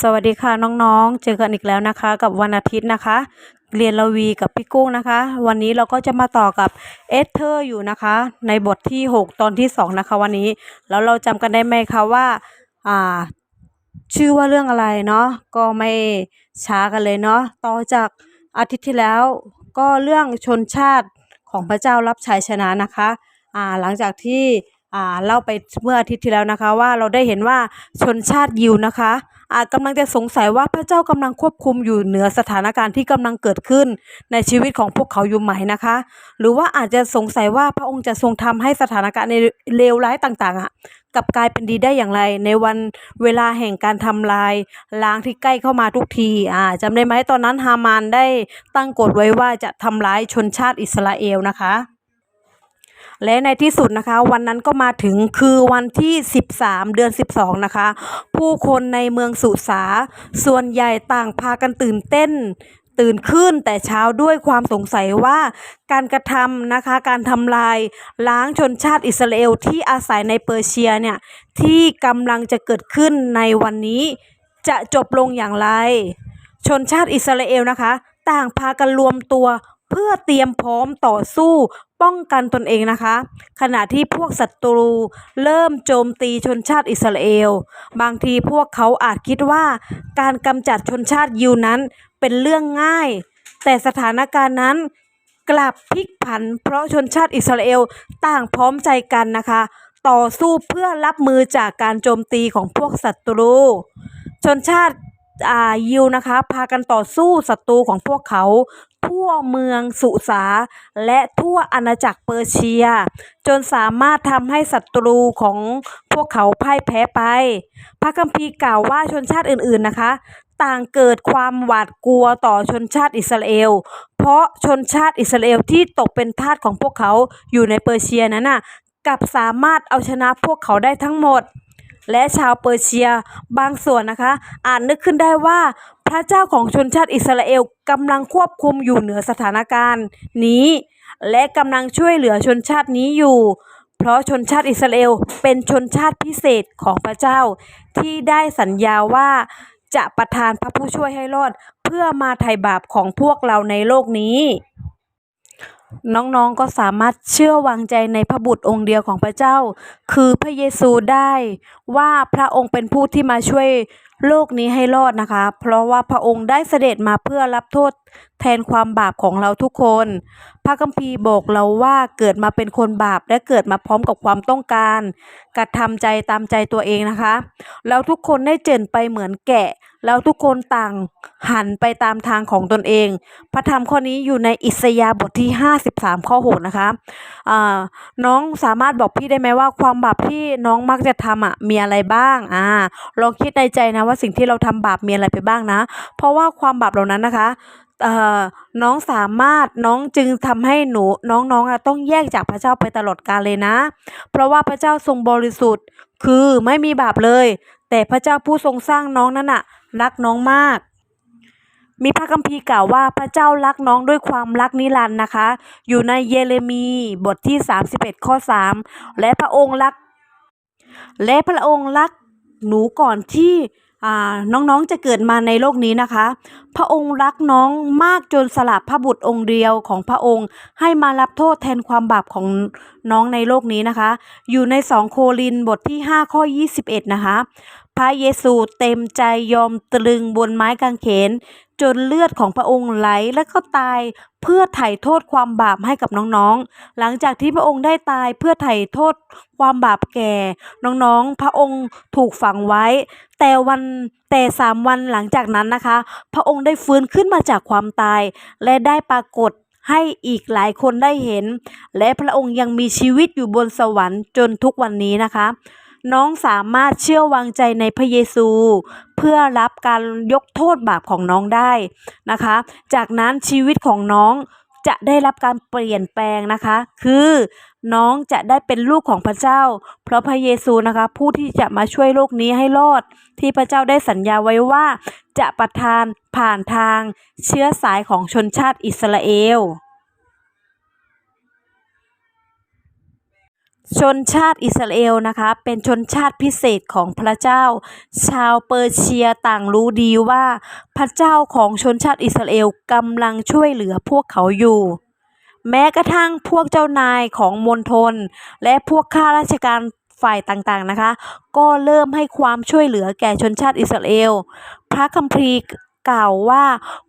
สวัสดีค่ะน้องๆ เจอกันอีกแล้วนะคะ กับวันอาทิตย์นะคะ เรียนละวีกับพี่กุ้งนะคะ วันนี้เราก็จะมาต่อกับเอสเธอร์อยู่นะคะ ในบทที่ 6 ตอนที่ 2 นะคะ วันนี้แล้วเราจำกันได้ไหมคะว่าอ่า ชื่อว่าเรื่องอะไรเนาะก็ไม่ช้ากันเลยเนาะต่อจากอาทิตย์ที่แล้ว ก็เรื่องชนชาติของพระเจ้ารับชัยชนะนะคะอ่าหลังจากที่อ่าเล่าไปเมื่ออาทิตย์ที่แล้วนะคะ ว่าเราได้เห็นว่าชนชาติยิวนะคะ อาจกำลังจะสงสัยว่าพระเจ้ากำลังควบคุมอยู่เหนือสถานการณ์ที่กำลังเกิดขึ้น ในชีวิตของพวกเขาอยู่ไหมนะคะ หรือว่าอาจจะสงสัยว่าพระองค์จะทรงทำให้สถานการณ์ในเลวร้ายต่างๆอะกลับกลายเป็นดีได้อย่างไร ในวันเวลาแห่งการทำลายล้างที่ใกล้เข้ามาทุกทีอ่าจำได้ไหมตอนนั้นฮามานได้ตั้งกฎไว้ว่าจะทำร้ายชนชาติอิสราเอลนะคะ และในที่สุดนะคะ วันนั้นก็มาถึงคือวันที่ 13 เดือน 12 นะคะ ผู้คนในเมืองสุสา ส่วนใหญ่ต่างพากันตื่นเต้นตื่นขึ้นแต่เช้าด้วยความสงสัยว่าการกระทำนะคะ การทำลายล้างชนชาติอิสราเอลที่อาศัยในเปอร์เซียเนี่ย ที่กำลังจะเกิดขึ้นในวันนี้จะจบลงอย่างไร ชนชาติอิสราเอลนะคะ ต่างพากันรวมตัวเพื่อเตรียมพร้อมต่อสู้ ป้องกันตนเองนะคะ ขณะที่พวกศัตรูเริ่มโจมตีชนชาติอิสราเอล บางทีพวกเขาอาจคิดว่าการกำจัดชนชาติยิวนั้นเป็นเรื่องง่าย แต่สถานการณ์นั้นกลับพลิกผัน เพราะชนชาติอิสราเอลต่างพร้อมใจกันนะคะ ต่อสู้เพื่อรับมือจากการโจมตีของพวกศัตรู ชนชาติ ยิวนะคะ พากันต่อสู้ศัตรูของพวกเขา ทั่วเมืองสุสา และทั่วอาณาจักรเปอร์เซีย จนสามารถทำให้ศัตรูของพวกเขาพ่ายแพ้ไป พระคัมภีร์กล่าวว่าชนชาติอื่นๆนะคะ ต่างเกิดความหวาดกลัวต่อชนชาติอิสราเอล เพราะชนชาติอิสราเอลที่ตกเป็นทาสของพวกเขาอยู่ในเปอร์เซียนั้นน่ะกลับสามารถเอาชนะพวกเขาได้ทั้งหมด และชาวเปอร์เซียบางส่วนนะคะ อาจนึกขึ้นได้ว่าพระเจ้าของชนชาติอิสราเอลกำลังควบคุมอยู่เหนือสถานการณ์ นี้ และกำลังช่วยเหลือชนชาตินี้อยู่ เพราะชนชาติอิสราเอลเป็นชนชาติพิเศษของพระเจ้า ที่ได้สัญญาว่าจะประทานพระผู้ช่วยให้รอด เพื่อมาไถ่บาปของพวกเราในโลกนี้ น้องๆก็สามารถเชื่อวางใจในพระบุตรองค์เดียวของพระเจ้า คือพระเยซูได้ว่าพระองค์เป็นผู้ที่มาช่วยโลกนี้ให้รอดนะคะ เพราะว่าพระองค์ได้เสด็จมาเพื่อรับโทษแทนความบาปของเราทุกคน พระคัมภีร์บอกเราว่าเกิดมาเป็นคนบาปและเกิดมาพร้อมกับความต้องการกระทำใจตามใจตัวเองนะคะแล้วทุกคนได้เจินไปเหมือนแกะ แล้วทุกคนต่างหันไปตามทางของตนเอง พระธรรมข้อนี้อยู่ในอิสยาบทที่ 53 ข้อ6นะคะอ่าน้องสามารถบอกพี่ได้ไหมว่าความบาปที่น้องมักจะทำอะมีอะไรบ้างอ่าลองคิดในใจนะว่าสิ่งที่เราทำบาปมีอะไรไปบ้างนะ เพราะว่าความบาปเหล่านั้นนะคะเอ่อน้องสามารถน้องจึงทำให้หนูน้องๆอะต้องแยกจากพระเจ้าไปตลอดกาลเลยนะ เพราะว่าพระเจ้าทรงบริสุทธิ์ คือไม่มีบาปเลย แต่พระเจ้าผู้ทรงสร้างน้องนั้นน่ะ รักน้องมาก มีพระคัมภีร์กล่าวว่าพระเจ้ารักน้องด้วยความรักนิรันดร์นะคะ อยู่ในเยเรมีบทที่ 31 ข้อ 3 และพระองค์รัก และพระองค์รักหนูก่อนที่ น้องๆจะเกิดมาในโลกนี้นะคะ พระองค์รักน้องมากจนสละพระบุตรองค์เดียวของพระองค์ ให้มารับโทษแทนความบาปของน้องในโลกนี้นะคะ อยู่ใน2โครินบทที่ 5 ข้อ 21 นะคะ พระเยซูเต็มใจยอมตรึงบนไม้กางเขน จนเลือดของพระองค์ไหลและก็ตายเพื่อไถ่โทษความบาปให้กับน้องๆ หลังจากที่พระองค์ได้ตายเพื่อไถ่โทษความบาปแก่ น้องๆ พระองค์ถูกฝังไว้ แต่วันแต่สามวันหลังจากนั้นนะคะ พระองค์ได้ฟื้นขึ้นมาจากความตาย และได้ปรากฏให้อีกหลายคนได้เห็น และพระองค์ยังมีชีวิตอยู่บนสวรรค์จนทุกวันนี้นะคะ น้องสามารถเชื่อวางใจในพระเยซู เพื่อรับการยกโทษบาปของน้องได้นะคะ จากนั้นชีวิตของน้อง จะได้รับการเปลี่ยนแปลงนะคะ คือน้องจะได้เป็นลูกของพระเจ้า เพราะพระเยซูนะคะ ผู้ที่จะมาช่วยโลกนี้ให้รอด ที่พระเจ้าได้สัญญาไว้ว่า จะประทานผ่านทางเชื้อสายของชนชาติอิสราเอล ชนชาติอิสราเอลนะคะ เป็นชนชาติพิเศษของพระเจ้า ชาวเปอร์เซียต่างรู้ดีว่า พระเจ้าของชนชาติอิสราเอลกำลังช่วยเหลือพวกเขาอยู่ แม้กระทั่งพวกเจ้านายของมณฑลและพวกข้าราชการฝ่ายต่างๆนะคะ ก็เริ่มให้ความช่วยเหลือแก่ชนชาติอิสราเอล พระคัมภีร์กล่าวว่า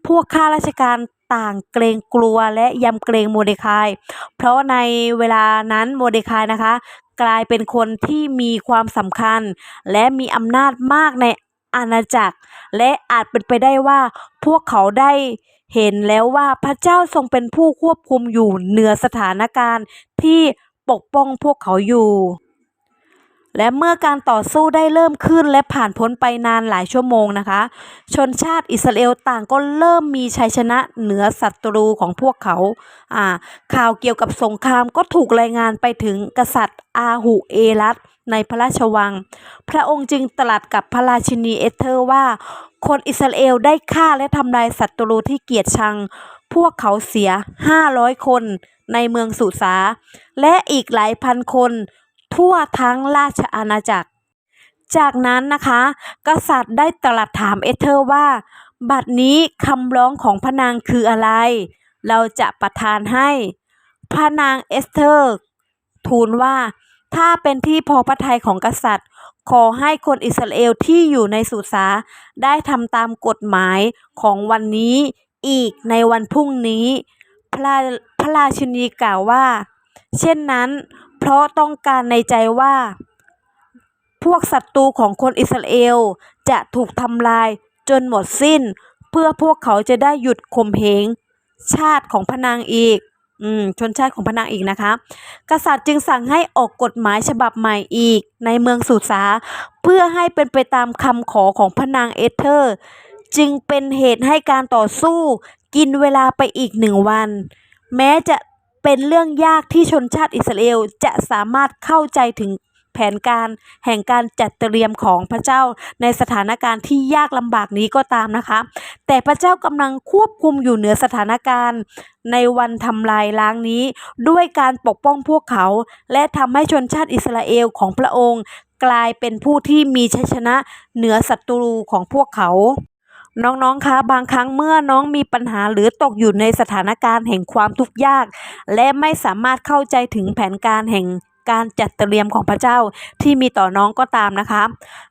พวกข้าราชการ ต่างเกรงกลัวและยำเกรงโมเดคาย เพราะในเวลานั้นโมเดคายนะคะ กลายเป็นคนที่มีความสำคัญ และมีอำนาจมากในอาณาจักร และอาจเป็นไปได้ว่าพวกเขาได้เห็นแล้วว่าพระเจ้าทรงเป็นผู้ควบคุมอยู่เหนือสถานการณ์ที่ปกป้องพวกเขาอยู่ และเมื่อการต่อสู้ได้เริ่มขึ้นและผ่านพ้นไปนานหลายชั่วโมงนะคะ ชนชาติอิสราเอลต่างก็เริ่มมีชัยชนะเหนือศัตรูของพวกเขาอ่าข่าวเกี่ยวกับสงครามก็ถูกรายงานไปถึงกษัตริย์อาหุเอรัตในพระราชวัง พระองค์จึงตรัสกับพระราชินีเอเธอร์ว่า คนอิสราเอลได้ฆ่าและทำลายศัตรูที่เกียดชัง พวกเขาเสีย 500 คนในเมืองสุสา และอีกหลายพันคน ทั่วทั้งราชอาณาจักร จากนั้นนะคะ กษัตริย์ได้ตรัสถามเอเธอร์ว่า บัดนี้คำร้องของพระนางคืออะไร เราจะประทานให้ พระนางเอสเธอร์ ทูลว่าถ้าเป็นที่พอพระทัยของกษัตริย์ ขอให้คนอิสราเอลที่อยู่ในสุสาได้ทำตามกฎหมายของวันนี้อีกในวันพรุ่งนี้ พระพระราชินีกล่าวว่า เช่นนั้น เพราะต้องการในใจว่า พวกศัตรูของคนอิสราเอลจะถูกทำลายจนหมดสิ้น เพื่อพวกเขาจะได้หยุดข่มเหงชาติของพนางอีกอืมชนชาติของพนางอีกนะคะ กษัตริย์จึงสั่งให้ออกกฎหมายฉบับใหม่อีกในเมืองสุสา เพื่อให้เป็นไปตามคำขอของพนางเอเธอร์ จึงเป็นเหตุให้การต่อสู้กินเวลาไปอีกหนึ่งวัน แม้จะ เป็นเรื่องยากที่ชนชาติอิสราเอลจะสามารถเข้าใจถึงแผนการแห่งการจัดเตรียมของพระเจ้าในสถานการณ์ที่ยากลำบากนี้ก็ตามนะคะ แต่พระเจ้ากำลังควบคุมอยู่เหนือสถานการณ์ ในวันทำลายล้างนี้ ด้วยการปกป้องพวกเขา และทำให้ชนชาติอิสราเอลของพระองค์ กลายเป็นผู้ที่มีชัยชนะเหนือศัตรูของพวกเขา น้องๆ คะบางครั้งเมื่อน้องมีปัญหาหรือตกอยู่ในสถานการณ์แห่งความทุกข์ยาก และไม่สามารถเข้าใจถึงแผนการแห่งการจัดเตรียมของพระเจ้าที่มีต่อน้องก็ตามนะคะ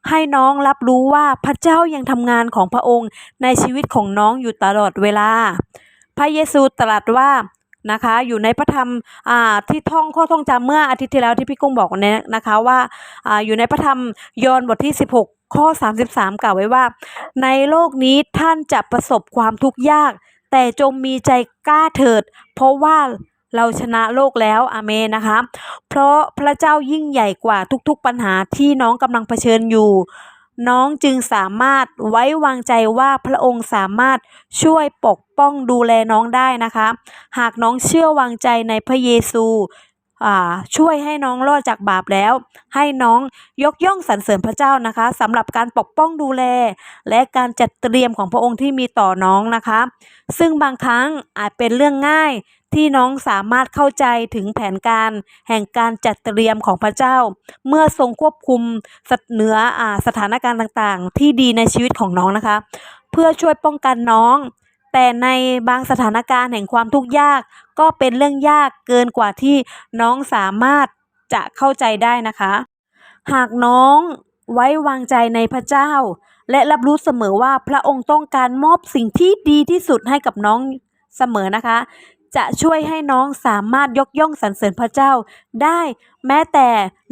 ให้น้องรับรู้ว่าพระเจ้ายังทำงานของพระองค์ในชีวิตของน้องอยู่ตลอดเวลา พระเยซูตรัสว่า นะคะ อยู่ในพระธรรมอ่าที่ท่องข้อท่องจำเมื่ออาทิตย์ที่แล้วที่พี่กุ้งบอกเนี่ยนะคะว่าอ่าอยู่ในพระธรรมยอห์นบทที่ 16 ข้อ 33 กล่าวไว้ว่า ในโลกนี้ท่านจะประสบความทุกข์ยาก แต่จงมีใจกล้าเถิด เพราะว่าเราชนะโลกแล้วอาเมนนะคะ เพราะพระเจ้ายิ่งใหญ่กว่าทุกๆปัญหาที่น้องกำลังเผชิญอยู่ น้องจึงสามารถไว้วางใจว่าพระองค์สามารถช่วยปกป้องดูแลน้องได้นะคะ หากน้องเชื่อวางใจในพระเยซูช่วยให้น้องรอดจากบาปแล้ว ให้น้องยกย่องสรรเสริญพระเจ้านะคะสำหรับการปกป้องดูแล และการจัดเตรียมของพระองค์ที่มีต่อน้องนะคะ ซึ่งบางครั้งอาจเป็นเรื่องง่าย ที่น้องสามารถเข้าใจถึงแผนการแห่งการจัดเตรียมของพระเจ้า เมื่อทรงควบคุมสัตเหนืออสถานการณ์ต่างๆ ที่ดีในชีวิตของน้องนะคะ เพื่อช่วยป้องกันน้อง แต่ในบางสถานการณ์แห่งความทุกข์ยาก ก็เป็นเรื่องยากเกินกว่าที่น้องสามารถจะเข้าใจได้นะคะ หากน้องไว้วางใจในพระเจ้า และรับรู้เสมอว่าพระองค์ต้องการมอบสิ่งที่ดีที่สุดให้กับน้องเสมอนะคะ จะช่วยให้น้องสามารถยกย่องสรรเสริญพระเจ้าได้ แม้แต่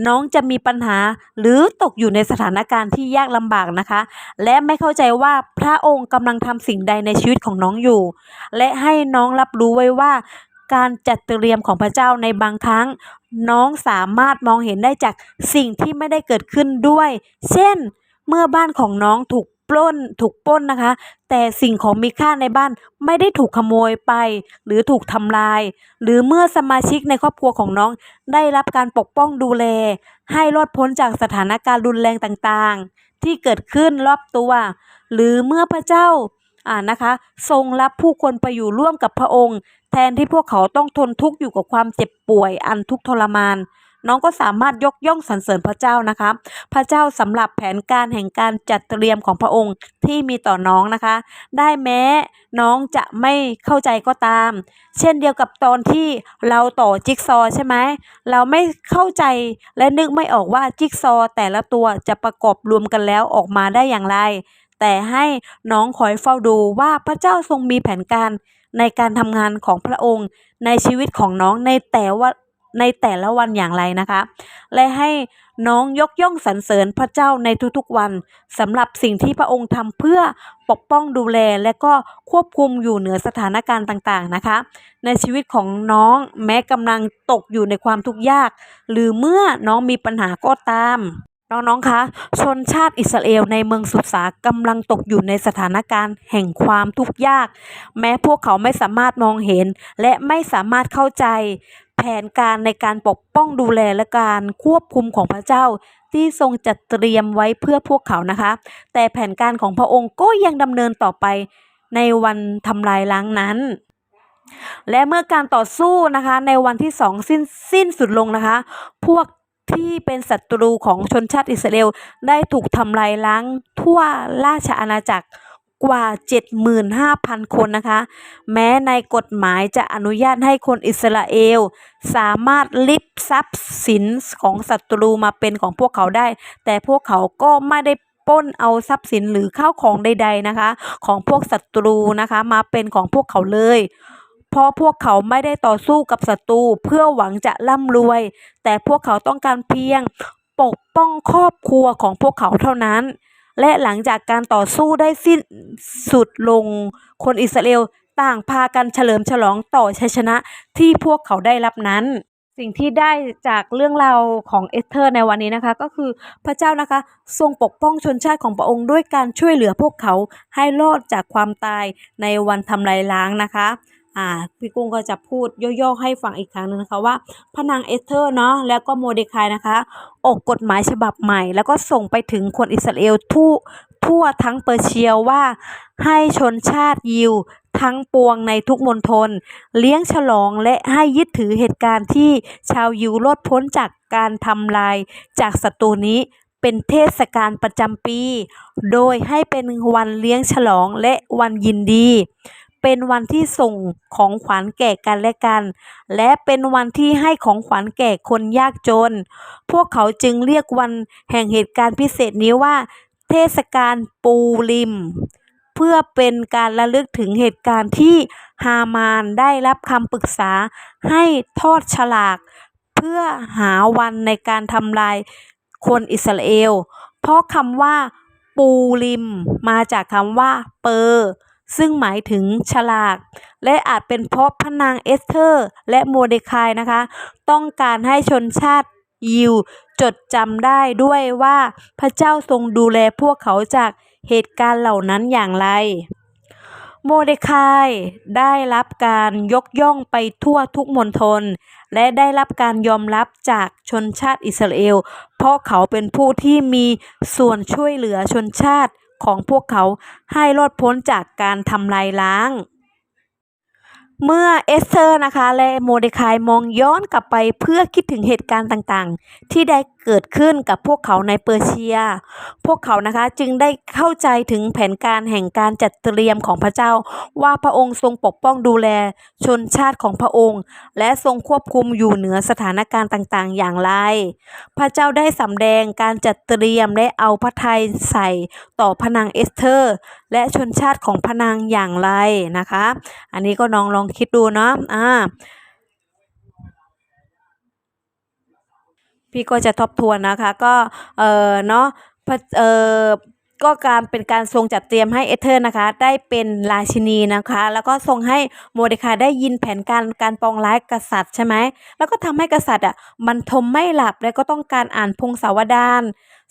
น้องจะมีปัญหาหรือตกอยู่ในสถานการณ์ที่ยากลำบากนะคะ และไม่เข้าใจว่าพระองค์กำลังทำสิ่งใดในชีวิตของน้องอยู่ และให้น้องรับรู้ไว้ว่า การจัดเตรียมของพระเจ้าในบางครั้ง น้องสามารถมองเห็นได้จากสิ่งที่ไม่ได้เกิดขึ้นด้วย เช่น เมื่อบ้านของน้องถูก ปล้นถูกปล้นนะคะ แต่สิ่งของมีค่าในบ้านไม่ได้ถูกขโมยไป หรือถูกทำลาย หรือเมื่อสมาชิกในครอบครัวของน้อง ได้รับการปกป้องดูแล ให้รอดพ้นจากสถานการณ์รุนแรงต่างๆ ที่เกิดขึ้นรอบตัว หรือเมื่อพระเจ้าอ่านะคะ ทรงรับผู้คนไปอยู่ร่วมกับพระองค์ แทนที่พวกเขาต้องทนทุกข์อยู่กับความเจ็บป่วยอันทุกข์ทรมาน น้องก็สามารถยกย่องสรรเสริญพระเจ้านะคะ พระเจ้าสำหรับแผนการแห่งการจัดเตรียมของพระองค์ที่มีต่อน้องนะคะ ได้แม้น้องจะไม่เข้าใจก็ตาม เช่นเดียวกับตอนที่เราต่อจิ๊กซอว์ใช่ไหมเราไม่เข้าใจและนึกไม่ออกว่าจิ๊กซอว์แต่ละตัวจะประกอบรวมกันแล้วออกมาได้อย่างไร แต่ให้น้องคอยเฝ้าดูว่าพระเจ้าทรงมีแผนการในการทำงานของพระองค์ในชีวิตของน้องในแต่ว่า ในแต่ละวันอย่างไรนะคะ และให้น้องยกย่องสรรเสริญพระเจ้าในทุกๆวันสำหรับสิ่งที่พระองค์ทำเพื่อปกป้องดูแลและก็ควบคุมอยู่เหนือสถานการณ์ต่างๆนะคะ ในชีวิตของน้องแม้กำลังตกอยู่ในความทุกข์ยาก หรือเมื่อน้องมีปัญหาก็ตามน้องๆ คะ ชนชาติอิสราเอลในเมืองสุสากำลังตกอยู่ในสถานการณ์แห่งความทุกข์ยาก แม้พวกเขาไม่สามารถมองเห็น และไม่สามารถเข้าใจ แผนการในการปกป้องดูแลและการควบคุมของพระเจ้าที่ทรงจัดเตรียมไว้เพื่อพวกเขานะคะ แต่แผนการของพระองค์ก็ยังดำเนินต่อไปในวันทำลายล้างนั้น และเมื่อการต่อสู้นะคะในวันที่สองสิ้นสิ้นสุดลงนะคะ พวกที่เป็นศัตรูของชนชาติอิสราเอลได้ถูกทำลายล้างทั่วราชอาณาจักร กว่า 75,000 คนนะคะ แม้ในกฎหมายจะอนุญาตให้คนอิสราเอล สามารถลิบทรัพย์สินของศัตรูมาเป็นของพวกเขาได้ แต่พวกเขาก็ไม่ได้ป้นเอาทรัพย์สินหรือข้าวของใด ๆนะคะ ของพวกศัตรูนะคะมาเป็นของพวกเขาเลยเพราะพวกเขาไม่ได้ต่อสู้กับศัตรูเพื่อหวังจะร่ำรวย แต่พวกเขาต้องการเพียงปกป้องครอบครัวของพวกเขาเท่านั้น และหลังจากการต่อสู้ได้สิ้นสุดลง คนอิสราเอลต่างพากันเฉลิมฉลองต่อชัยชนะที่พวกเขาได้รับนั้น สิ่งที่ได้จากเรื่องราวของเอสเธอร์ในวันนี้นะคะ ก็คือพระเจ้านะคะ ทรงปกป้องชนชาติของพระองค์ด้วยการช่วยเหลือพวกเขาให้รอดจากความตายในวันทำลายล้างนะคะ อ่าพี่กุ้งก็จะพูดย่อๆให้ฟังอีกครั้งหนึงนะคะว่าพระนางเอสเธอร์เนาะแล้วก็โมเดคายนะคะ ออกกฎหมายฉบับใหม่ แล้วก็ส่งไปถึงคนอิสราเอลทั่วทั่วทั้งเปอร์เซียว่าให้ชนชาติยิวทั้งปวงในทุกมณฑลเลี้ยงฉลองและให้ยึดถือเหตุการณ์ที่ชาวยิวรอดพ้นจากการทำลายจากศัตรูนี้เป็นเทศกาลประจำปี โดยให้เป็นวันเลี้ยงฉลองและวันยินดี เป็นวันที่ส่งของขวัญแก่กันและกัน และเป็นวันที่ให้ของขวัญแก่คนยากจน พวกเขาจึงเรียกวันแห่งเหตุการณ์พิเศษนี้ว่า เทศกาลปูริม เพื่อเป็นการระลึกถึงเหตุการณ์ที่ฮามานได้รับคำปรึกษาให้ทอดฉลาก เพื่อหาวันในการทำลายคนอิสราเอล เพราะคำว่าปูริม มาจากคำว่าเปอร์ ซึ่งหมายถึงฉลาก และอาจเป็นเพราะพระนางเอสเธอร์ และโมเดคายนะคะ ต้องการให้ชนชาติยิวจดจำได้ด้วยว่าพระเจ้าทรงดูแลพวกเขาจากเหตุการณ์เหล่านั้นอย่างไร โมเดคายได้รับการยกย่องไปทั่วทุกมณฑลและได้รับการยอมรับจากชนชาติอิสราเอล เพราะเขาเป็นผู้ที่มีส่วนช่วยเหลือชนชาติ ของพวกเขาให้รอดพ้นจากการทำลายล้าง เมื่อเอสเธอร์นะคะ และโมเดคายมองย้อนกลับไปเพื่อคิดถึงเหตุการณ์ต่างๆ ที่ได้เกิดขึ้นกับพวกเขาในเปอร์เซีย พวกเขานะคะจึงได้เข้าใจถึงแผนการแห่งการจัดเตรียมของพระเจ้า ว่าพระองค์ทรงปกป้องดูแลชนชาติของพระองค์ และทรงควบคุมอยู่เหนือสถานการณ์ต่างๆ อย่างไร พระเจ้าได้สำแดงการจัดเตรียมและเอาพระทัยใส่ต่อพนางเอสเธอร์ และชนชาติของพนางอย่างไรนะคะ อันนี้ก็น้องลองคิดดูเนาะอ่าพี่ก็จะทบทวนนะคะ ก็เออเนาะเออก็การเป็นการทรงจัดเตรียมให้เอเธอร์นะคะ ได้เป็นราชินีนะคะ แล้วก็ทรงให้โมเดคาได้ยินแผนการการปองร้ายกษัตริย์ใช่ไหมแล้วก็ทำให้กษัตริย์อะมันทมไม่หลับและก็ต้องการอ่านพงศาวดาร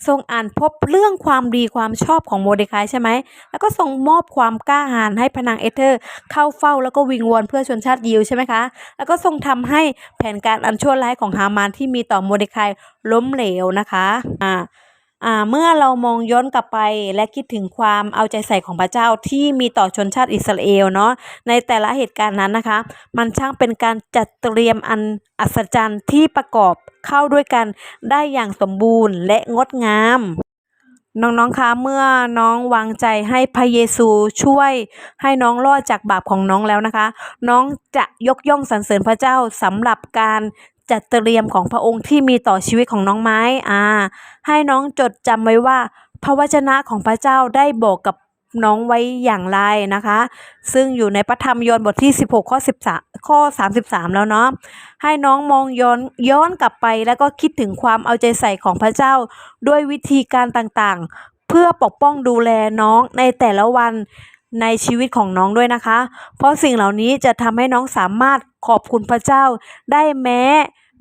ทรงอ่านพบเรื่องความดีความชอบของโมเดคายใช่ไหม แล้วก็ทรงมอบความกล้าหาญให้พนางเอเธอร์ เข้าเฝ้าแล้วก็วิงวอนเพื่อชนชาติยิวใช่ไหมคะ แล้วก็ทรงทำให้แผนการอันชั่วร้ายของฮามานที่มีต่อโมเดคายล้มเหลวนะคะ อ่า เมื่อเรามองย้อนกลับไปและคิดถึงความเอาใจใส่ของพระเจ้าที่มีต่อชนชาติอิสราเอลเนาะในแต่ละเหตุการณ์นั้นนะคะ มันช่างเป็นการจัดเตรียมอันอัศจรรย์ที่ประกอบเข้าด้วยกันได้อย่างสมบูรณ์และงดงามน้องๆ คะ เมื่อน้องวางใจให้พระเยซูช่วยให้น้องรอดจากบาปของน้องแล้วนะคะ น้องจะยกย่องสรรเสริญพระเจ้าสำหรับการ จัดเตรียมของพระองค์ที่มีต่อชีวิตของน้องไม้อ่า ให้น้องจดจำไว้ว่า พระวจนะของพระเจ้าได้บอกกับน้องไว้อย่างไรนะคะ ซึ่งอยู่ในพระธรรมยอห์นบทที่ 16 ข้อ 13 ข้อ 33 แล้วเนาะให้น้องมองย้อนย้อนกลับไปแล้วก็คิดถึงความเอาใจใส่ของพระเจ้า ด้วยวิธีการต่างๆ เพื่อปกป้องดูแลน้องในแต่ละวันในชีวิตของน้องด้วยนะคะ เพราะสิ่งเหล่านี้จะทำให้น้องสามารถขอบคุณพระเจ้าได้แม้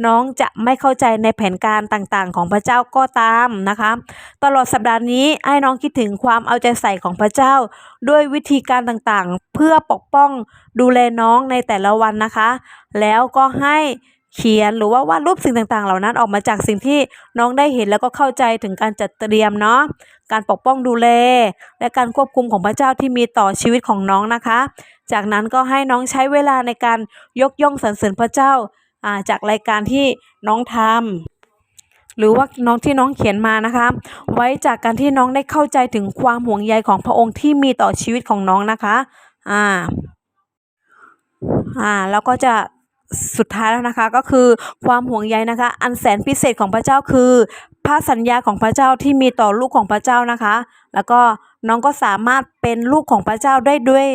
น้องจะไม่เข้าใจในแผนการต่างๆ ของพระเจ้าก็ตามนะคะ ตลอดสัปดาห์นี้ให้น้องคิดถึงความเอาใจใส่ของพระเจ้า ด้วยวิธีการต่างๆ เพื่อปกป้องดูแลน้องในแต่ละวันนะคะ แล้วก็ให้เขียนหรือว่าวาดรูปสิ่งต่างๆ เหล่านั้นออกมาจากสิ่งที่น้องได้เห็นแล้วก็เข้าใจถึงการจัดเตรียมเนาะการปกป้องดูแล และการควบคุมของพระเจ้าที่มีต่อชีวิตของน้องนะคะ จากนั้นก็ให้น้องใช้เวลาในการยกย่องสรรเสริญพระเจ้าอ่า จากรายการที่น้องทำหรือว่าน้องที่น้องเขียนมานะคะ ไว้จากการที่น้องได้เข้าใจถึงความห่วงใยของพระองค์ที่มีต่อชีวิตของน้องนะคะ อ่า อ่า แล้วก็จะสุดท้ายแล้วนะคะก็คือความห่วงใยนะคะ อันแสนพิเศษของพระเจ้าคือ พระสัญญาของพระเจ้าที่มีต่อลูกของพระเจ้านะคะ แล้วก็น้องก็สามารถเป็นลูกของพระเจ้าได้ด้วย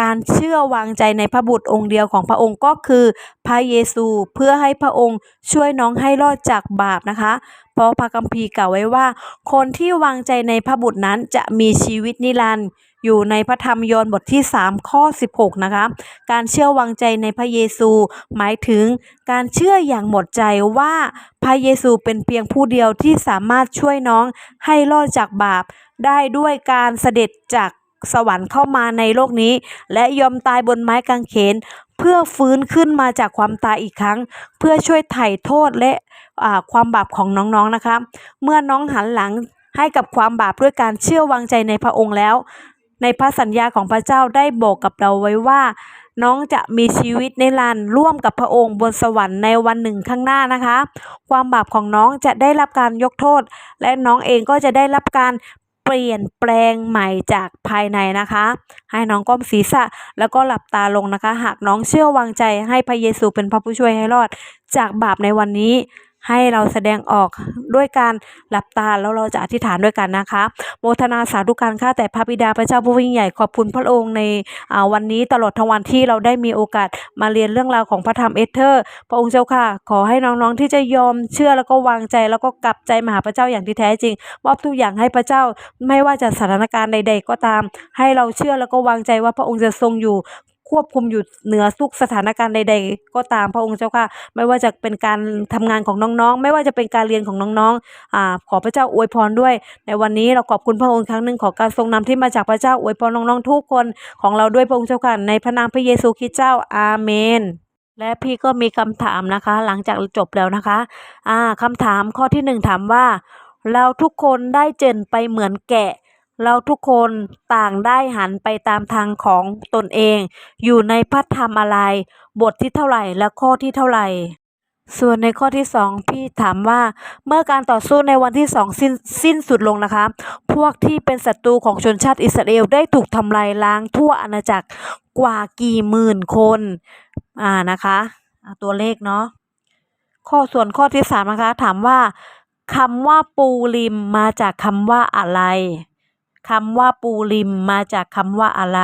การเชื่อวางใจในพระบุตรองค์เดียวของพระองค์ก็คือ พระเยซูเพื่อให้พระองค์ช่วยน้องให้รอดจากบาปนะคะ เพราะพระคัมภีร์กล่าวไว้ว่า คนที่วางใจในพระบุตรนั้นจะมีชีวิตนิรันดร์อยู่ในพระธรรมยอห์นบทที่ 3 ข้อ 16 นะคะ การเชื่อวางใจในพระเยซู หมายถึงการเชื่ออย่างหมดใจว่าพระเยซูเป็นเพียงผู้เดียวที่สามารถช่วยน้องให้รอดจากบาป ได้ด้วยการเสด็จจาก สวรรค์เข้ามาในโลกนี้ และยอมตายบนไม้กางเขน เพื่อฟื้นขึ้นมาจากความตายอีกครั้ง เพื่อช่วยไถ่โทษและความบาปของน้องๆนะคะ เมื่อน้องหันหลังให้กับความบาปด้วยการเชื่อวางใจในพระองค์แล้ว ในพระสัญญาของพระเจ้าได้บอกกับเราไว้ว่า น้องจะมีชีวิตในลานร่วมกับพระองค์บนสวรรค์ในวันหนึ่งข้างหน้านะคะ ความบาปของน้องจะได้รับการยกโทษ และน้องเองก็จะได้รับการ เปลี่ยนแปลงใหม่จากภายในนะคะ ให้น้องก้มศีรษะแล้วก็หลับตาลงนะคะ หากน้องเชื่อวางใจให้พระเยซูเป็นพระผู้ช่วยให้รอดจากบาปในวันนี้ ให้เราแสดงออกด้วยการหลับตาแล้วเราจะอธิษฐานด้วยกันนะคะ โมทนาสาธุการข้าแต่พระบิดาพระเจ้าผู้ยิ่งใหญ่ขอบคุณพระองค์ในวันนี้ตลอดทั้งวันที่เราได้มีโอกาสมาเรียนเรื่องราวของพระธรรมเอเธอร์ พระองค์เจ้าค่ะ ขอให้น้องๆที่จะยอมเชื่อแล้วก็วางใจ แล้วก็กลับใจมาหาพระเจ้าอย่างที่แท้จริงมอบทุกอย่างให้พระเจ้าไม่ว่าจะสถานการณ์ใด ๆ ก็ตาม ให้เราเชื่อแล้วก็วางใจว่าพระองค์จะทรงอยู่ ควบคุมอยู่เหนือทุกสถานการณ์ใด ๆ ก็ตามพระองค์เจ้าค่ะ ไม่ว่าจะเป็นการทำงานของน้องๆ ไม่ว่าจะเป็นการเรียนของน้องๆอ่าขอพระเจ้าอวยพรด้วย ในวันนี้เราขอบคุณพระองค์ครั้งหนึ่งขอการทรงนำที่มาจากพระเจ้าอวยพรน้องๆทุกคนของเราด้วยพระองค์เจ้าค่ะในพระนามพระเยซูคริสต์เจ้าอาเมนและพี่ก็มีคำถามนะคะ หลังจากจบแล้วนะคะ อ่าคำถามข้อที่หนึ่งถามว่า เราทุกคนได้เจนไปเหมือนแกะ เราทุกคนต่างได้หันไปตามทางของตนเอง อยู่ในพระธรรมอะไร บทที่เท่าไหร่และข้อที่เท่าไหร่ ส่วนในข้อที่สองพี่ถามว่า เมื่อการต่อสู้ในวันที่สองสิ้นสิ้นสุดลงนะคะ พวกที่เป็นศัตรูของชนชาติอิสราเอลได้ถูกทำลายล้างทั่วอาณาจักรกว่ากี่หมื่นคน อ่านะคะตัวเลขเนาะข้อส่วนข้อที่สามนะคะ ถามว่าคำว่าปูริมมาจากคำว่าอะไร คำว่าปูริมมาจากคำว่าอะไร